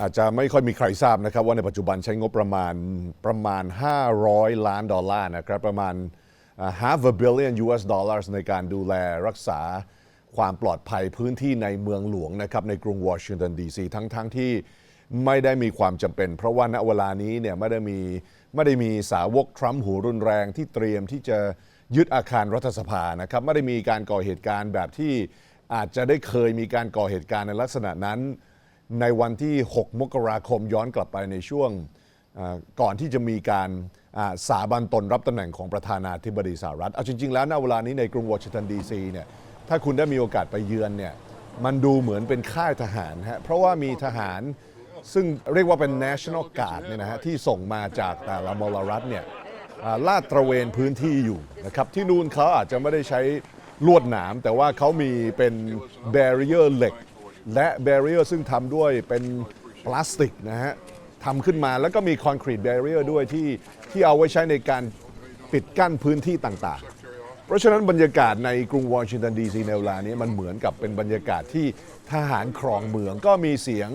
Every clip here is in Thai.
อาจจะไม่ค่อยมีใครทราบนะครับ ว่าในปัจจุบันใช้งบประมาณประมาณ 500 ล้านดอลลาร์นะครับ ประมาณ half a billion US dollars ในการดูแลรักษาความปลอดภัยพื้นที่ในเมืองหลวงนะครับ ในกรุงวอชิงตันดีซีทั้งๆทที่ไม่ได้มีความจำเป็น เพราะว่าณเวลานี้เนี่ยไม่ได้มีไม่ได้มีสาวกทรัมป์หูรุนแรงที่เตรียมที่จะยึดอาคารรัฐสภานะครับไม่ได้มีการก่อเหตุการณ์แบบที่อาจจะได้เคยมีการก่อเหตุการณ์ในลักษณะนั้น ในวันที่ 6 มกราคมย้อนกลับไปในช่วงก่อนที่จะมีการสาบันตนรับตำแหน่งของประธานาธิบดีสหรัฐ เอาจริง ๆ แล้วณเวลานี้ในกรุงวอชิงตันดีซีเนี่ยถ้าคุณได้มีโอกาสไปเยือนเนี่ยมันดูเหมือนเป็นค่ายทหารฮะเพราะว่ามีทหารซึ่งเรียกว่าเป็น national guard เนี่ยนะฮะที่ส่งมาจากแต่ละมลรัฐเนี่ยลาดตระเวนพื้นที่อยู่นะครับที่นู่นเขาอาจจะไม่ได้ใช้ลวดหนาม แต่ว่าเขามีเป็นแบเรียร์เหล็ก และแบรียร์ซึ่งทำด้วยเป็นพลาสติกนะฮะทำขึ้นมาแล้วก็มีคอนกรีตแบรียร์ด้วยที่ที่เอาไว้ใช้ในการปิดกั้นพื้นที่ต่างๆ เพราะฉะนั้นบรรยากาศในกรุงวอชิงตันดีซีในเวลานี้มันเหมือนกับเป็นบรรยากาศที่ทหารครองเมืองก็มีเสียง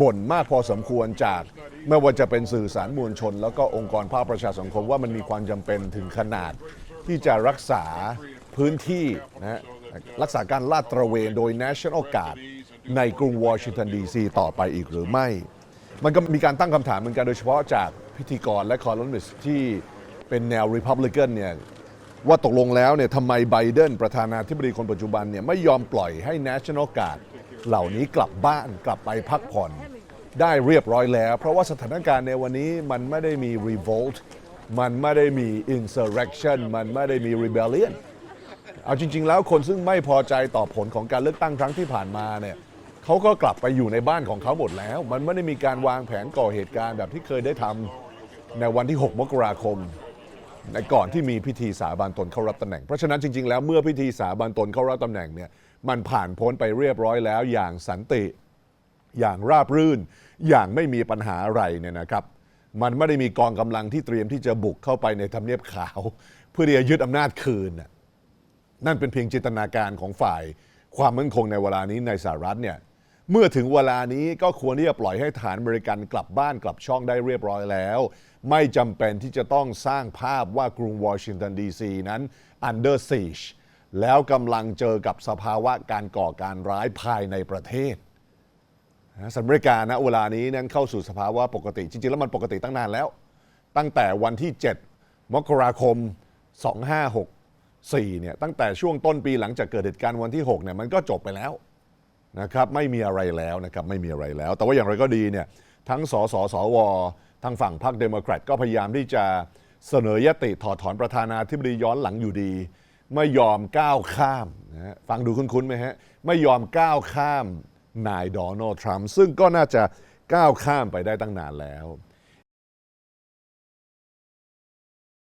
บ่นมากพอสมควรจากไม่ว่าจะเป็นสื่อสารมวลชน แล้วก็องค์กรภาคประชาสังคมว่ามันมีความจำเป็นถึงขนาดที่จะรักษาพื้นที่นะฮะรักษาการลาดตระเวนโดย National Guard ในกรุงวอชิงตันดีซีต่อไปอีกหรือไม่ มันก็มีการตั้งคำถามเหมือนกันโดยเฉพาะจากพิธีกรและคอลัมนิสต์ที่เป็นแนว Republican เนี่ยว่าตกลงแล้วเนี่ยทำไมไบเดนประธานาธิบดีคนปัจจุบันเนี่ยไม่ยอมปล่อยให้ National Guard เหล่านี้กลับบ้านกลับไปพักผ่อน ได้เรียบร้อยแล้ว เพราะว่าสถานการณ์ในวันนี้มันไม่ได้มี revolt มันไม่ได้มี insurrection มันไม่ได้มี rebellion เอาจริง ๆ แล้วคนซึ่งไม่พอใจต่อผลของการเลือกตั้งครั้งที่ผ่านมาเนี่ย เขาก็กลับไปอยู่ในบ้านของเขาหมดแล้ว มันไม่ได้มีการวางแผนก่อเหตุการณ์แบบที่เคยได้ทำในวันที่ 6 มกราคม ในก่อนที่มีพิธีสาบานตนเข้ารับตำแหน่ง เพราะฉะนั้นจริง ๆ แล้วเมื่อพิธีสาบานตนเข้ารับตำแหน่งเนี่ยมันผ่านพ้นไปเรียบร้อยแล้วอย่างสันติ อย่างราบรื่น อย่างไม่มีปัญหาอะไรเนี่ยนะครับ มันไม่ได้มีกองกำลังที่เตรียมที่จะบุกเข้าไปในทำเนียบขาว เพื่อที่จะยึดอำนาจคืนน่ะนั่นเป็นเพียงจินตนาการของฝ่าย ความมั่นคงในเวลานี้ในสหรัฐเนี่ย เมื่อถึงเวลานี้ก็ควรที่จะปล่อยให้ฐานบริการกลับบ้านกลับช่องได้เรียบร้อยแล้ว ไม่จำเป็นที่จะต้องสร้างภาพว่ากรุงวอชิงตันดีซีนั้น under siege แล้วกำลังเจอกับสภาวะการก่อการร้ายภายในประเทศสหรัฐอเมริกานะเวลานี้นั้นเข้าสู่สภาวะปกติ จริงๆ แล้วมันปกติตั้งนานแล้ว ตั้งแต่วันที่ 7 มกราคม 2564เนี่ยตั้งแต่ช่วงต้นปีหลังจากเกิดเหตุการณ์วันที่6เนี่ยมันก็จบไปแล้ว นะครับไม่มีอะไรแล้วนะครับไม่มีอะไรแล้ว แต่ว่าอย่างไรก็ดีเนี่ยทั้งสสสวทางฝั่งพรรคเดโมแครตก็พยายามที่จะเสนอยติถอดถอนประธานาธิบดีย้อนหลังอยู่ดี ไม่ยอมก้าวข้ามนะฟังดูคุ้นๆไหมฮะไม่ยอมก้าวข้ามนายโดนัลด์ทรัมป์ซึ่งก็น่าจะก้าวข้ามไปได้ตั้งนานแล้ว